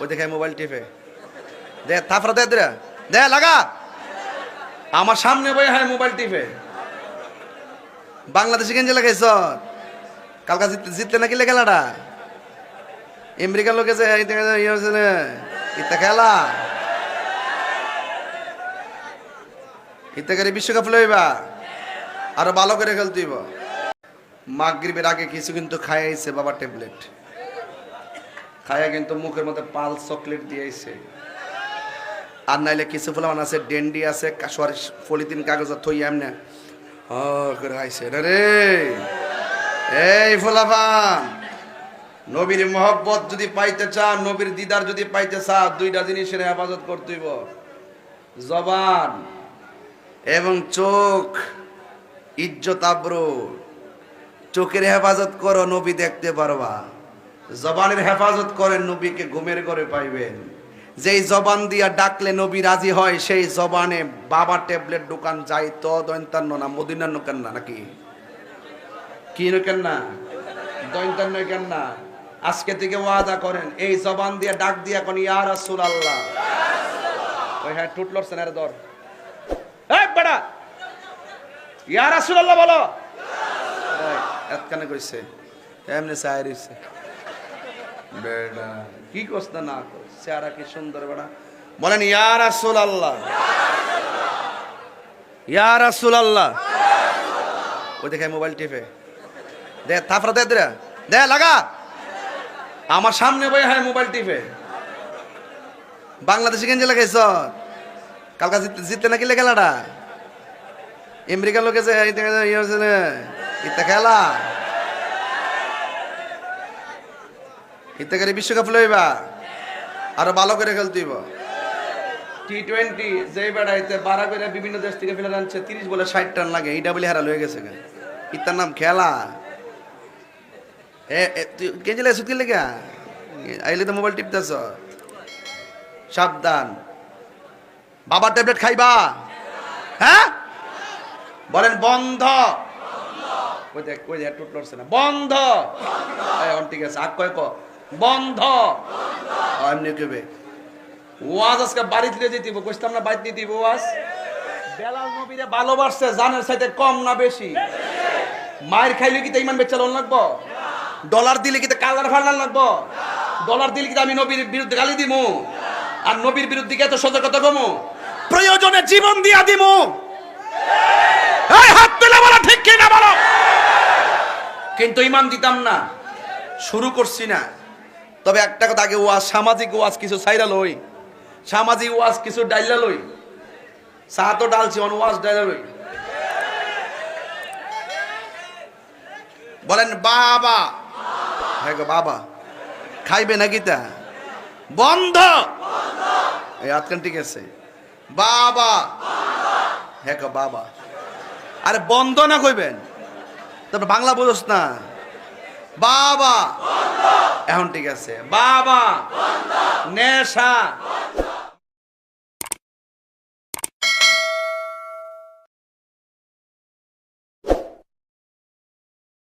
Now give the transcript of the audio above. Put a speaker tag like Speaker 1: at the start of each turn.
Speaker 1: ওই দেখে মোবাইল টিপে। দে তারপরে দে দে দে, লাগা। আমার সামনে বই হ্যাঁ মোবাইল টিপে। বাংলাদেশে গেঞ্জি লাগাইছ? কালকা জিততে নাকি লেগেলাটা আমেরিকার লোকে যে এই দেখে যে ইয়ে ইত্যা খেলা। ইত্যাকারী বিশ্বকাপ লইবা, আরও ভালো করে খেলতেইব মাগরিবের আগে কিছু কিন্তু খাইছে বাবা ট্যাবলেট খায়া কিন্তু মুখের মধ্যে পাল চকলেট দিয়েছে আর নাইলে কিছু ফুলামান আছে, ডেন্ডি আছে কাশোয়ার পলিথিন কাগজ থই এমনে। হ, করে আইছে। রে এই ফুলাফান নবীর মহব্বত যদি পাইতে চান নবীর দিদার যদি পাইতে চান দুইটা জিনিসের হেফাজত করতেইব জবান এবং চোখ। ইজ্জত আব্রু। চোখের হেফাজত করো, নবী দেখতে পারবা। জবানের হেফাজত করেন নবীকে ঘুমের ঘরে পাইবেন। যেই জবান দিয়া ডাকলে নবী রাজি হয় সেই জবানে বাবা ট্যাবলেট দোকান যাই তো দৈন্তান্ন না মদিনান্ন কেন না নাকি? কি কেন না দৈন্তান্ন কেন না আজকে থেকে ওয়াদা করেন এই জবান দিয়া ডাক দিয়া কোন ইয়া রাসূল আল্লাহ ওই হ্যাঁ টুটলর সেনার দর। এই বেটা ইয়া রাসূলুল্লাহ বলো। এই, এতখানে কইছে এমনি চাই বেটা কি করছ না না কর চেহারা কি সুন্দর বেটা বলেন ইয়া রাসূলুল্লাহ। ইয়া রাসূলুল্লাহ। ওই দেখে মোবাইল টিপে। দে তারপরে দে দে লাগা। আমার সামনে বই হ্যাঁ মোবাইল টিপে। বাংলাদেশে গেঞ্জি লাগাইছ? কালকা জিততে নাকি লেগেলাটা আমেরিকার লোকে যে এই ইয়ে না, খেলা। ইত্যাকারী বিশ্বকাপ লইবা? আরও ভালো করে খেলতেইব টি টোয়েন্টি যে বেড়াইতে বারা করে বিভিন্ন দেশ থেকে ফেলে আনছে তিরিশ বলে ষাট রান লাগে এইটা বলে হারা লয়ে গেছে কেন? ইত্যার নাম খেলা। এ তুই লাগে সুতকি লেগা আইলে তো মোবাইল টিপতেছ। সাবধান। বাবার ট্যাবলেট খাইবা? হ্যাঁ? বলেন বন্ধ। ওই দেখ ওই দেখ টুট লড়ছে না। বন্ধ। ঠিক আছে। আগ কয় ক? বন্ধ। এমনি কেবে ওয়াজ আজকে বাড়ি দিলে যেতে কইতাম না বাড়ি দিতে ওয়াজ? বেলাল নবীরে ভালোবাসছে জানের সাথে কম না বেশি। মায়ের খাইলে কি তো ইমান বেচা লোন লাগবো? ডলার দিলে কি তো কালার ফালার লাগবো? ডলার দিলে কি আমি নবীর বিরুদ্ধে গালি দিমু? আর নবীর বিরুদ্ধে কি এত সতর্কতা কমু? প্রয়োজনে জীবন দিয়া দিমু। এই হাত তুলে বলো ঠিক কি না বলো? কিন্তু ইমান দিতাম না। শুরু করছি না। তবে একটা কথা, আগে ওয়াজ, সামাজিক ওয়াজ কিছু সাইরা লই। সামাজিক ওয়াজ কিছু ডাইলা লই। চা তো ডালছি, অন ওয়াজ ডাইলা লই। বলেন, বাবা। হ্যাঁ বাবা। খাইবে নাকি তা? বন্ধ। এই আজকাল ঠিক আছে। বাবা। হ্যাঁ বাবা। আরে বন্ধ না কইবেন? তারপর বাংলা বোঝস না। বাবা। এখন ঠিক আছে। বাবা! নেশা!